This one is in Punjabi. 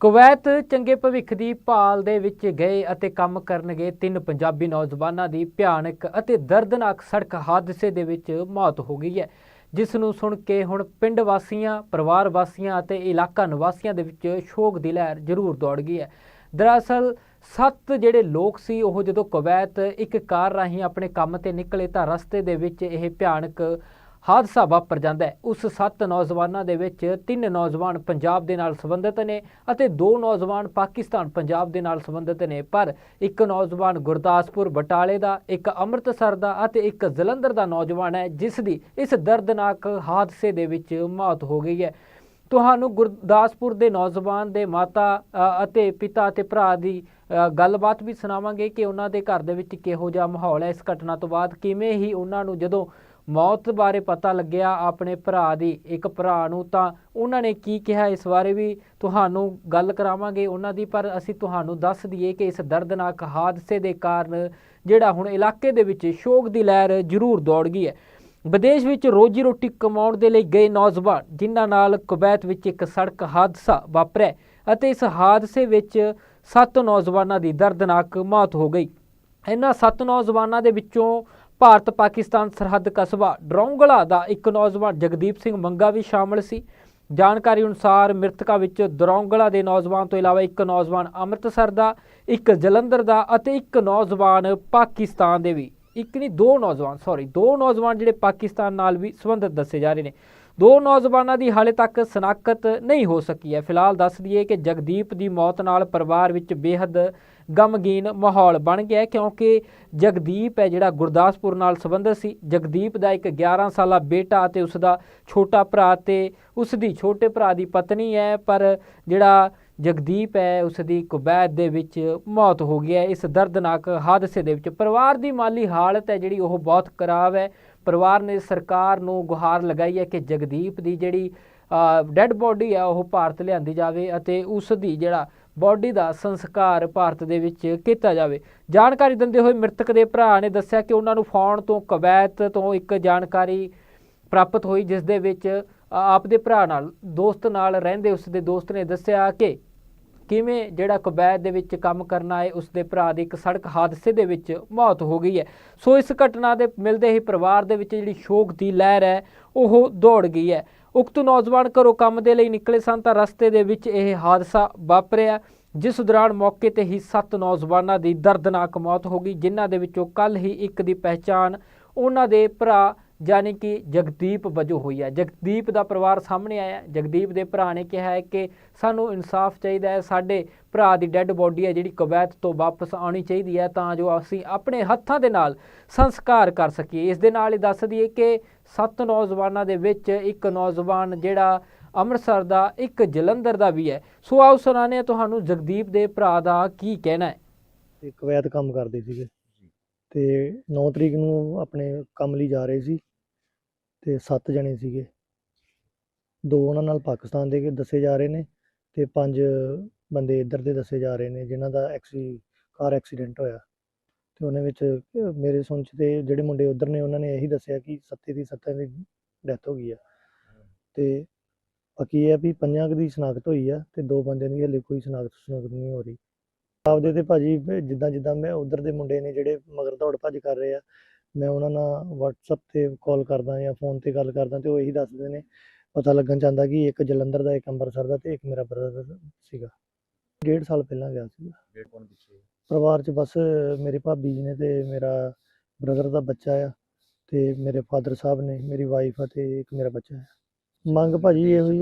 ਕੁਵੈਤ ਚੰਗੇ ਭਵਿੱਖ ਦੀ ਭਾਲ ਦੇ ਵਿੱਚ ਗਏ ਅਤੇ ਕੰਮ ਕਰਨ ਗਏ ਤਿੰਨ ਪੰਜਾਬੀ ਨੌਜਵਾਨਾਂ ਦੀ ਭਿਆਨਕ ਅਤੇ ਦਰਦਨਾਕ ਸੜਕ ਹਾਦਸੇ ਦੇ ਵਿੱਚ ਮੌਤ ਹੋ ਗਈ ਹੈ। ਜਿਸ ਨੂੰ ਸੁਣ ਕੇ ਹੁਣ ਪਿੰਡ ਵਾਸੀਆਂ, ਪਰਿਵਾਰ ਵਾਸੀਆਂ ਅਤੇ ਇਲਾਕਾ ਨਿਵਾਸੀਆਂ ਦੇ ਵਿੱਚ ਸ਼ੋਕ ਦੀ ਲਹਿਰ ਜ਼ਰੂਰ ਦੌੜ ਗਈ ਹੈ। ਦਰਅਸਲ, ਸੱਤ ਜਿਹੜੇ ਲੋਕ ਸੀ, ਉਹ ਜਦੋਂ ਕੁਵੈਤ ਇੱਕ ਕਾਰ ਰਾਹੀਂ ਆਪਣੇ ਕੰਮ ਤੇ ਨਿਕਲੇ ਤਾਂ ਰਸਤੇ ਦੇ ਵਿੱਚ ਇਹ ਭਿਆਨਕ ਹਾਦਸਾ ਵਾਪਰ ਜਾਂਦਾ ਹੈ। ਉਸ ਸੱਤ ਨੌਜਵਾਨਾਂ ਦੇ ਵਿੱਚ ਤਿੰਨ ਨੌਜਵਾਨ ਪੰਜਾਬ ਦੇ ਨਾਲ ਸੰਬੰਧਿਤ ਨੇ ਅਤੇ ਦੋ ਨੌਜਵਾਨ ਪਾਕਿਸਤਾਨ ਪੰਜਾਬ ਦੇ ਨਾਲ ਸੰਬੰਧਿਤ ਨੇ। ਪਰ ਇੱਕ ਨੌਜਵਾਨ ਗੁਰਦਾਸਪੁਰ ਬਟਾਲੇ ਦਾ, ਇੱਕ ਅੰਮ੍ਰਿਤਸਰ ਦਾ ਅਤੇ ਇੱਕ ਜਲੰਧਰ ਦਾ ਨੌਜਵਾਨ ਹੈ, ਜਿਸ ਦੀ ਇਸ ਦਰਦਨਾਕ ਹਾਦਸੇ ਦੇ ਵਿੱਚ ਮੌਤ ਹੋ ਗਈ ਹੈ। ਤੁਹਾਨੂੰ ਗੁਰਦਾਸਪੁਰ ਦੇ ਨੌਜਵਾਨ ਦੇ ਮਾਤਾ ਅਤੇ ਪਿਤਾ ਅਤੇ ਭਰਾ ਦੀ ਗੱਲਬਾਤ ਵੀ ਸੁਣਾਵਾਂਗੇ ਕਿ ਉਹਨਾਂ ਦੇ ਘਰ ਦੇ ਵਿੱਚ ਕਿਹੋ ਜਿਹਾ ਮਾਹੌਲ ਹੈ। ਇਸ ਘਟਨਾ ਤੋਂ ਬਾਅਦ ਕਿਵੇਂ ਹੀ ਉਹਨਾਂ ਨੂੰ ਜਦੋਂ ਮੌਤ ਬਾਰੇ ਪਤਾ ਲੱਗਿਆ ਆਪਣੇ ਭਰਾ ਦੀ, ਇੱਕ ਭਰਾ ਨੂੰ, ਤਾਂ ਉਹਨਾਂ ਨੇ ਕੀ ਕਿਹਾ ਇਸ ਬਾਰੇ ਵੀ ਤੁਹਾਨੂੰ ਗੱਲ ਕਰਾਵਾਂਗੇ ਉਹਨਾਂ ਦੀ, ਪਰ ਅਸੀਂ ਤੁਹਾਨੂੰ ਦੱਸ ਦਈਏ ਕਿ ਇਸ ਦਰਦਨਾਕ ਹਾਦਸੇ ਦੇ ਕਾਰਨ ਜਿਹੜਾ ਹੁਣ ਇਲਾਕੇ ਦੇ ਵਿੱਚ ਸ਼ੋਕ ਦੀ ਲਹਿਰ ਜ਼ਰੂਰ ਦੌੜ ਗਈ ਹੈ। ਵਿਦੇਸ਼ ਵਿੱਚ ਰੋਜੀ ਰੋਟੀ ਕਮਾਉਣ ਦੇ ਲਈ ਗਏ ਨੌਜਵਾਨ, ਜਿਨ੍ਹਾਂ ਨਾਲ ਕੁਵੈਤ ਵਿੱਚ ਇੱਕ ਸੜਕ ਹਾਦਸਾ ਵਾਪਰਿਆ ਅਤੇ ਇਸ ਹਾਦਸੇ ਵਿੱਚ ਸੱਤ ਨੌਜਵਾਨਾਂ ਦੀ ਦਰਦਨਾਕ ਮੌਤ ਹੋ ਗਈ। ਇਹਨਾਂ ਸੱਤ ਨੌਜਵਾਨਾਂ ਦੇ ਵਿੱਚੋਂ ਭਾਰਤ ਪਾਕਿਸਤਾਨ ਸਰਹੱਦ ਕਸਬਾ ਡਰੌਂਗਲਾ ਦਾ ਇੱਕ ਨੌਜਵਾਨ ਜਗਦੀਪ ਸਿੰਘ ਮੰਗਾ ਵੀ ਸ਼ਾਮਲ ਸੀ। ਜਾਣਕਾਰੀ ਅਨੁਸਾਰ ਮ੍ਰਿਤਕਾਂ ਵਿੱਚ ਦਰੋਂਗਲਾ ਦੇ ਨੌਜਵਾਨ ਤੋਂ ਇਲਾਵਾ ਇੱਕ ਨੌਜਵਾਨ ਅੰਮ੍ਰਿਤਸਰ ਦਾ, ਇੱਕ ਜਲੰਧਰ ਦਾ ਅਤੇ ਇੱਕ ਨੌਜਵਾਨ ਪਾਕਿਸਤਾਨ ਦੇ ਵੀ। ਇੱਕ ਨਹੀਂ, ਦੋ ਨੌਜਵਾਨ ਸੌਰੀ ਦੋ ਨੌਜਵਾਨ ਜਿਹੜੇ ਪਾਕਿਸਤਾਨ ਨਾਲ ਵੀ ਸੰਬੰਧਿਤ ਦੱਸੇ ਜਾ ਰਹੇ ਨੇ। ਦੋ ਨੌਜਵਾਨਾਂ ਦੀ ਹਾਲੇ ਤੱਕ ਸਨਾਖਤ ਨਹੀਂ ਹੋ ਸਕੀ ਹੈ। ਫਿਲਹਾਲ ਦੱਸ ਦਈਏ ਕਿ ਜਗਦੀਪ ਦੀ ਮੌਤ ਨਾਲ ਪਰਿਵਾਰ ਵਿੱਚ ਬੇਹੱਦ ਗਮਗੀਨ ਮਾਹੌਲ ਬਣ ਗਿਆ ਕਿਉਂਕਿ ਜਗਦੀਪ ਹੈ ਜਿਹੜਾ ਗੁਰਦਾਸਪੁਰ ਨਾਲ ਸੰਬੰਧਿਤ ਸੀ। ਜਗਦੀਪ ਦਾ ਇੱਕ 11 ਸਾਲਾ ਬੇਟਾ ਅਤੇ ਉਸ ਦਾ ਛੋਟਾ ਭਰਾ ਤੇ ਉਸ ਦੀ ਛੋਟੇ ਭਰਾ ਦੀ ਪਤਨੀ ਹੈ, ਪਰ ਜਿਹੜਾ ਜਗਦੀਪ ਹੈ, ਉਸ ਦੀ ਕੁਬੈਤ ਦੇ ਵਿੱਚ ਮੌਤ ਹੋ ਗਈ ਹੈ। ਇਸ ਦਰਦਨਾਕ ਹਾਦਸੇ ਦੇ ਵਿੱਚ ਪਰਿਵਾਰ ਦੀ ਮਾਲੀ ਹਾਲਤ ਹੈ ਜਿਹੜੀ ਉਹ ਬਹੁਤ ਖਰਾਬ ਹੈ। ਪਰਿਵਾਰ ਨੇ ਸਰਕਾਰ ਨੂੰ ਗੁਹਾਰ ਲਗਾਈ ਹੈ ਕਿ ਜਗਦੀਪ ਦੀ ਜਿਹੜੀ ਡੈੱਡ ਬੋਡੀ ਆ, ਉਹ ਭਾਰਤ ਲਿਆਂਦੀ ਜਾਵੇ ਅਤੇ ਉਸ ਦੀ ਜਿਹੜਾ ਬੋਡੀ ਦਾ ਸੰਸਕਾਰ ਭਾਰਤ ਦੇ ਵਿੱਚ ਕੀਤਾ ਜਾਵੇ। ਜਾਣਕਾਰੀ ਦਿੰਦੇ ਹੋਏ ਮ੍ਰਿਤਕ ਦੇ ਭਰਾ ਨੇ ਦੱਸਿਆ ਕਿ ਉਹਨਾਂ ਨੂੰ ਫੋਨ ਤੋਂ ਕਵੈਤ ਤੋਂ ਇੱਕ ਜਾਣਕਾਰੀ ਪ੍ਰਾਪਤ ਹੋਈ, ਜਿਸ ਦੇ ਵਿੱਚ ਆਪਦੇ ਭਰਾ ਨਾਲ, ਦੋਸਤ ਨਾਲ ਰਹਿੰਦੇ ਉਸ ਦੇ ਦੋਸਤ ਨੇ ਦੱਸਿਆ ਕਿ ਕਿਵੇਂ ਜਿਹੜਾ ਕੁਬੈਤ ਦੇ ਵਿੱਚ ਕੰਮ ਕਰਨਾ ਹੈ ਉਸ ਦੇ ਭਰਾ ਦੀ ਇੱਕ ਸੜਕ ਹਾਦਸੇ ਦੇ ਵਿੱਚ ਮੌਤ ਹੋ ਗਈ ਹੈ। ਸੋ ਇਸ ਘਟਨਾ ਦੇ ਮਿਲਦੇ ਹੀ ਪਰਿਵਾਰ ਦੇ ਵਿੱਚ ਜਿਹੜੀ ਸ਼ੋਕ ਦੀ ਲਹਿਰ ਹੈ, ਉਹ ਦੌੜ ਗਈ ਹੈ। ਉਕਤ ਨੌਜਵਾਨ ਘਰੋਂ ਕੰਮ ਦੇ ਲਈ ਨਿਕਲੇ ਸਨ ਤਾਂ ਰਸਤੇ ਦੇ ਵਿੱਚ ਇਹ ਹਾਦਸਾ ਵਾਪਰਿਆ, ਜਿਸ ਦੌਰਾਨ ਮੌਕੇ ਤੇ ਹੀ ਸੱਤ ਨੌਜਵਾਨਾਂ ਦੀ ਦਰਦਨਾਕ ਮੌਤ ਹੋ ਗਈ, ਜਿਨ੍ਹਾਂ ਦੇ ਵਿੱਚੋਂ ਕੱਲ ਹੀ ਇੱਕ ਦੀ ਪਹਿਚਾਣ ਉਹਨਾਂ ਦੇ ਭਰਾ ਯਾਨੀ ਕਿ ਜਗਦੀਪ ਵਜੋਂ ਹੋਈ ਹੈ। ਜਗਦੀਪ ਦਾ ਪਰਿਵਾਰ ਸਾਹਮਣੇ ਆਇਆ। ਜਗਦੀਪ ਦੇ ਭਰਾ ਨੇ ਕਿਹਾ ਹੈ ਕਿ ਸਾਨੂੰ ਇਨਸਾਫ ਚਾਹੀਦਾ ਹੈ। ਸਾਡੇ ਭਰਾ ਦੀ ਡੈੱਡ ਬੋਡੀ ਹੈ ਜਿਹੜੀ ਕੁਵੈਤ ਤੋਂ ਵਾਪਸ ਆਉਣੀ ਚਾਹੀਦੀ ਹੈ ਤਾਂ ਜੋ ਅਸੀਂ ਆਪਣੇ ਹੱਥਾਂ ਦੇ ਨਾਲ ਸੰਸਕਾਰ ਕਰ ਸਕੀਏ। ਇਸ ਦੇ ਨਾਲ ਹੀ ਦੱਸ ਦਈਏ ਕਿ ਸੱਤ ਨੌਜਵਾਨਾਂ ਦੇ ਵਿੱਚ ਇੱਕ ਨੌਜਵਾਨ ਜਿਹੜਾ ਅੰਮ੍ਰਿਤਸਰ ਦਾ ਇੱਕ ਜਲੰਧਰ ਦਾ ਵੀ ਹੈ। ਸੋ ਆਓ ਸੁਣਾਉਂਦੇ ਹਾਂ ਤੁਹਾਨੂੰ ਜਗਦੀਪ ਦੇ ਭਰਾ ਦਾ ਕੀ ਕਹਿਣਾ ਹੈ। ਤੇ ਕਵੈਤ ਕੰਮ ਕਰਦੇ ਸੀਗੇ। ਤੇ 9 ਤਰੀਕ ਨੂੰ ਆਪਣੇ ਕੰਮ ਲਈ ਜਾ ਰਹੇ ਸੀ। ਤੇ 7 ਜਣੇ ਸੀਗੇ। ਦੋ ਉਹਨਾਂ ਨਾਲ ਪਾਕਿਸਤਾਨ ਦੇ ਦੱਸੇ ਜਾ ਰਹੇ ਨੇ ਤੇ ਪੰਜ ਬੰਦੇ ਇੱਧਰ ਦੇ ਦੱਸੇ ਜਾ ਰਹੇ ਨੇ, ਜਿਨ੍ਹਾਂ ਦਾ ਐਕਸੀ, ਕਾਰ ਐਕਸੀਡੈਂਟ ਹੋਇਆ। ਤੇ ਉਹਨਾਂ ਵਿੱਚ, ਮੇਰੇ ਸੁਣ ਚ ਤੇ ਜਿਹੜੇ ਮੁੰਡੇ ਉੱਧਰ ਨੇ, ਉਹਨਾਂ ਨੇ ਇਹੀ ਦੱਸਿਆ ਕਿ ਸੱਤੇ ਦੀ ਸੱਤਾਂ ਦੀ ਡੈਥ ਹੋ ਗਈ ਆ। ਤੇ ਬਾਕੀ ਇਹ ਆ ਵੀ ਪੰਜਾਂ ਦੀ ਸ਼ਨਾਖਤ ਹੋਈ ਆ ਤੇ ਦੋ ਬੰਦਿਆਂ ਦੀ ਹਲੇ ਕੋਈ ਸ਼ਨਾਖਤ ਸ਼ਨਾਖਤ ਨਹੀਂ ਹੋ ਰਹੀ। ਆਪਦੇ ਤੇ ਭਾਜੀ ਜਿੱਦਾਂ ਜਿੱਦਾਂ ਮੈਂ ਉਧਰ ਦੇ ਮੁੰਡੇ ਨੇ ਜਿਹੜੇ ਮਗਰ ਦੌੜ ਭੱਜ ਕਰ ਰਹੇ ਆ ਮੈਂ ਉਹਨਾਂ ਨਾਲ WhatsApp ਤੇ ਕਾਲ ਕਰਦਾ ਜਾਂ ਫੋਨ ਤੇ ਗੱਲ ਕਰਦਾ ਤੇ ਉਹ ਇਹੀ ਦੱਸਦੇ ਨੇ। ਪਤਾ ਲੱਗਣ ਚਾਹੁੰਦਾ ਕਿ ਇੱਕ ਜਲੰਧਰ ਦਾ ਇੱਕ ਅੰਮ੍ਰਿਤਸਰ ਦਾ ਤੇ ਇੱਕ ਮੇਰਾ ਬ੍ਰਦਰ ਸੀਗਾ। ਡੇਢ ਸਾਲ ਪਹਿਲਾਂ ਗਿਆ ਸੀਗਾ। ਡੇਢ ਪੌਣ ਪਿੱਛੇ ਪਰਿਵਾਰ 'ਚ ਬਸ ਮੇਰੇ ਭਾਬੀ ਜੀ ਨੇ ਤੇ ਮੇਰਾ ਬ੍ਰਦਰ ਦਾ ਬੱਚਾ ਆ ਤੇ ਮੇਰੇ ਫਾਦਰ ਸਾਹਿਬ ਨੇ ਮੇਰੀ ਵਾਈਫ ਆ ਤੇ ਇੱਕ ਮੇਰਾ ਬੱਚਾ ਹੈ ਮੰਗ ਭਾਜੀ ਇਹੋ ਹੀ